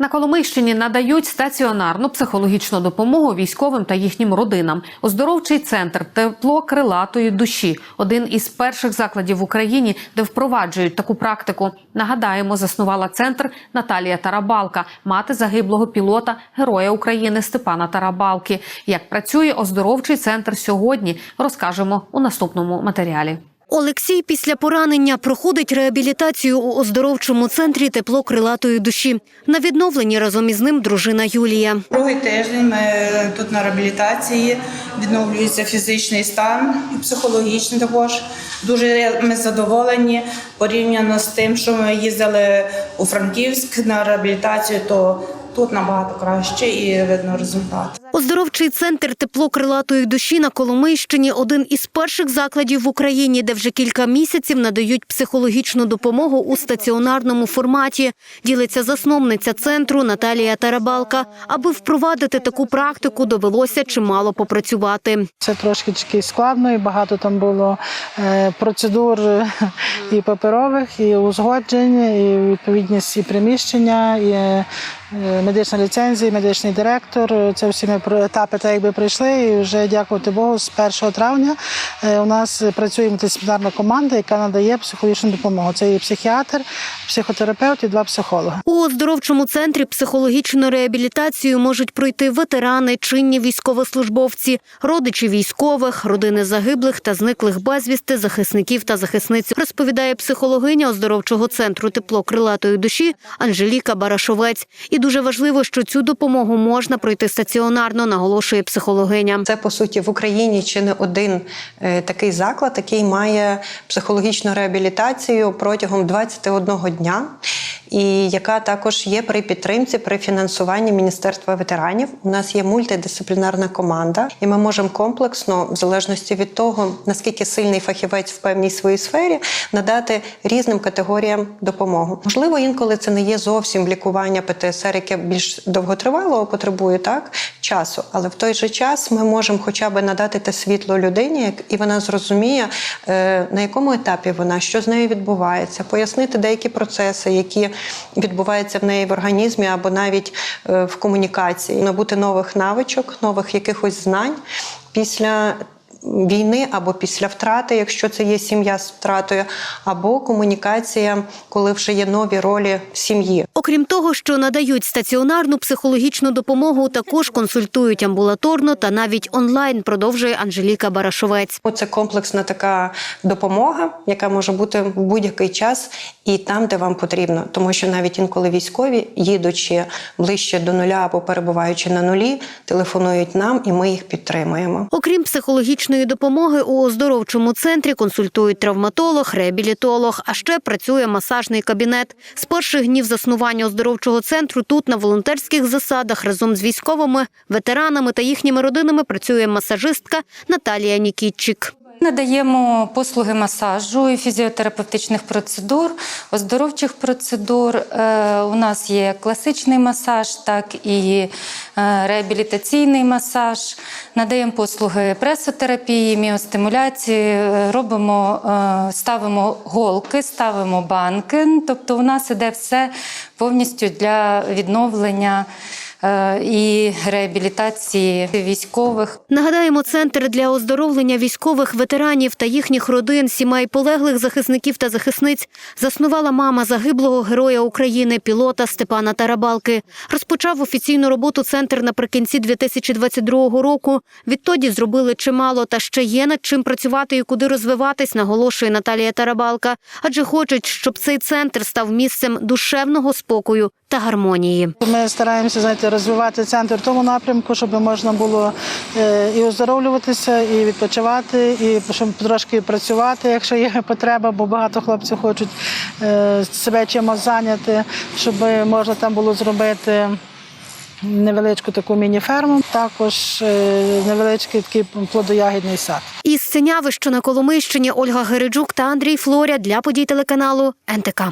На Коломийщині надають стаціонарну психологічну допомогу військовим та їхнім родинам. Оздоровчий центр тепло крилатої душі один із перших закладів в Україні, де впроваджують таку практику. Нагадаємо, заснувала центр Наталія Тарабалка, мати загиблого пілота, героя України Степана Тарабалки. Як працює оздоровчий центр сьогодні, розкажемо у наступному матеріалі. Олексій після поранення проходить реабілітацію у оздоровчому центрі тепло крилатої душі. На відновленні разом із ним дружина Юлія. Другий тиждень ми тут на реабілітації, відновлюється фізичний стан і психологічний також. Дуже ми задоволені порівняно з тим, що ми їздили у Франківськ на реабілітацію, то тут набагато краще і видно результат. Оздоровчий центр тепло крилатої душі на Коломийщині один із перших закладів в Україні, де вже кілька місяців надають психологічну допомогу у стаціонарному форматі. Ділиться засновниця центру Наталія Тарабалка. Аби впровадити таку практику, довелося чимало попрацювати. Це трошки складно, і багато там було е, процедур і паперових, і узгоджень, і відповідність і приміщення, і медична ліцензія, медичний директор. Це всі ми етапи так якби пройшли. І вже дякувати Богу, з 1 травня е, у нас працює мультидисциплінарна команда, яка надає психологічну допомогу. Це і психіатр, психотерапевт і два психологи. У оздоровчому центрі психологічну реабілітацію можуть пройти ветерани, чинні військовослужбовці, родичі військових, родини загиблих та зниклих безвісти, захисників та захисниць. Розповідає психологиня оздоровчого центру тепло крилатої душі Анжеліка Барашовець. І дуже важливо, що цю допомогу можна пройти стаціонарно, наголошує психологиня. Це по суті в Україні чи не один е, такий заклад, який має психологічну реабілітацію протягом 21 дня. І яка також є при підтримці при фінансуванні Міністерства ветеранів. У нас є мультидисциплінарна команда, і ми можемо комплексно, в залежності від того, наскільки сильний фахівець в певній своїй сфері, надати різним категоріям допомогу. Можливо, інколи це не є зовсім лікування ПТСР, яке більш довготривалого потребує так часу, але в той же час ми можемо хоча б надати те світло людині, як- і вона зрозуміє, е, на якому етапі вона, що з нею відбувається, пояснити деякі процеси, які відбуваються в неї в організмі або навіть е, в комунікації, набути нових навичок, нових якихось знань після. Війни або після втрати, якщо це є сім'я з втратою, або комунікація, коли вже є нові ролі в сім'ї. Окрім того, що надають стаціонарну психологічну допомогу, також консультують амбулаторно та навіть онлайн, продовжує Анжеліка Барашовець. Це комплексна така допомога, яка може бути в будь-який час і там, де вам потрібно. Тому що навіть інколи військові, їдучи ближче до нуля або перебуваючи на нулі, телефонують нам, і ми їх підтримуємо. Окрім психологічної допомоги, у оздоровчому центрі консультують травматолог, реабілітолог, а ще працює масажний кабінет. З перших днів заснування оздоровчого центру тут на волонтерських засадах разом з військовими, ветеранами та їхніми родинами працює масажистка Наталія Нікітчик. Надаємо послуги масажу і фізіотерапевтичних процедур, оздоровчих процедур. Е, У нас є класичний масаж, так і е, реабілітаційний масаж. Надаємо послуги пресотерапії, міостимуляції, е, робимо, ставимо голки, ставимо банки. Тобто, у нас іде все повністю для відновлення і реабілітації військових. Нагадаємо, центр для оздоровлення військових ветеранів та їхніх родин, сімей полеглих захисників та захисниць заснувала мама загиблого героя України, пілота Степана Тарабалки. Розпочав офіційну роботу центр наприкінці 2022 року. Відтоді зробили чимало та ще є над чим працювати і куди розвиватись, наголошує Наталія Тарабалка. Адже хочуть, щоб цей центр став місцем душевного спокою та гармонії. Ми стараємося знаєте, розвивати центр в тому напрямку, щоб можна було е, і оздоровлюватися, і відпочивати, і щоб трошки працювати, якщо є потреба, бо багато хлопців хочуть е, себе чимось зайняти, щоб можна там було зробити. Невеличку таку міні-ферму, також е, невеличкий такий плодоягідний сад. Із Синявища на Коломийщині Ольга Гериджук та Андрій Флоря для подій телеканалу НТК.